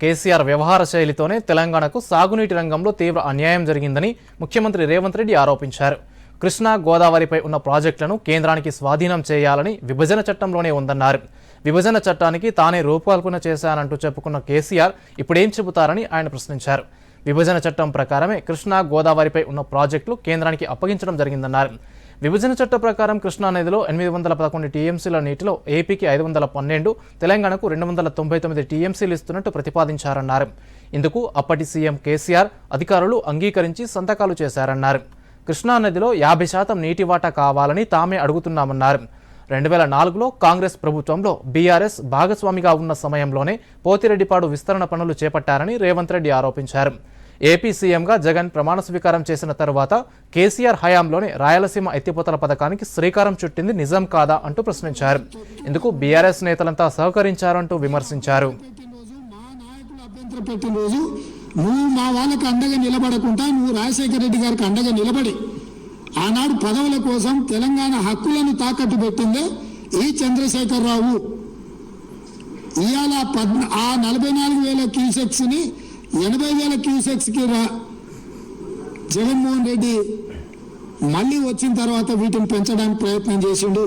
కేసీఆర్ వ్యవహార శైలితోనే తెలంగాణకు సాగునీటి రంగంలో తీవ్ర అన్యాయం జరిగిందని ముఖ్యమంత్రి రేవంత్ రెడ్డి ఆరోపించారు. కృష్ణా గోదావరిపై ఉన్న ప్రాజెక్టులను కేంద్రానికి స్వాధీనం చేయాలని విభజన చట్టంలోనే ఉందన్నారు. విభజన చట్టానికి తానే రూపకల్పన చేశానంటూ చెప్పుకున్న కేసీఆర్ ఇప్పుడేం చెబుతారని ఆయన ప్రశ్నించారు. విభజన చట్టం ప్రకారమే కృష్ణా గోదావరిపై ఉన్న ప్రాజెక్టులు కేంద్రానికి అప్పగించడం జరిగిందన్నారు. విభజన చట్ట ప్రకారం కృష్ణా నదిలో ఎనిమిది వందల పదకొండు టీఎంసీల నీటిలో ఏపీకి ఐదు వందల పన్నెండు తెలంగాణకు రెండు వందల తొంభై తొమ్మిది టీఎంసీలు ఇస్తున్నట్టు ప్రతిపాదించారన్నారు. ఇందుకు అప్పటి సీఎం కేసీఆర్ అధికారులు అంగీకరించి సంతకాలు చేశారన్నారు. కృష్ణా నదిలో యాభై శాతం నీటి వాటా కావాలని తామే అడుగుతున్నామన్నారు. రెండు వేల నాలుగులో కాంగ్రెస్ ప్రభుత్వంలో బీఆర్ఎస్ భాగస్వామిగా ఉన్న సమయంలోనే పోతిరెడ్డిపాడు విస్తరణ పనులు చేపట్టారని రేవంత్ రెడ్డి ఆరోపించారు. ఏపీ సీఎంగా జగన్ ప్రమాణ స్వీకారం చేసిన తర్వాత కేసీఆర్ హయాంలోనే రాయలసీమ ఎత్తిపోతల పథకానికి శ్రీకారం చుట్టింది నిజం కాదా అంటూ ప్రశ్నించారు. ఇందుకు బీఆర్ఎస్ నేతలంతా సహకరించారంటూ విమర్శించారు. నువ్వు మా వాళ్ళకి అండగా నిలబడకుండా నువ్వు రాజశేఖర రెడ్డి గారికి అండగా నిలబడి ఆనాడు పదవుల కోసం తెలంగాణ హక్కులను తాకట్టు పెట్టిందే ఈ చంద్రశేఖరరావు. ఇవాళ పద్ ఆ నలభై నాలుగు వేల క్యూసెక్స్ని ఎనభై వేల క్యూసెక్స్కి రా. జగన్మోహన్ రెడ్డి మళ్ళీ వచ్చిన తర్వాత వీటిని పెంచడానికి ప్రయత్నం చేసిండు.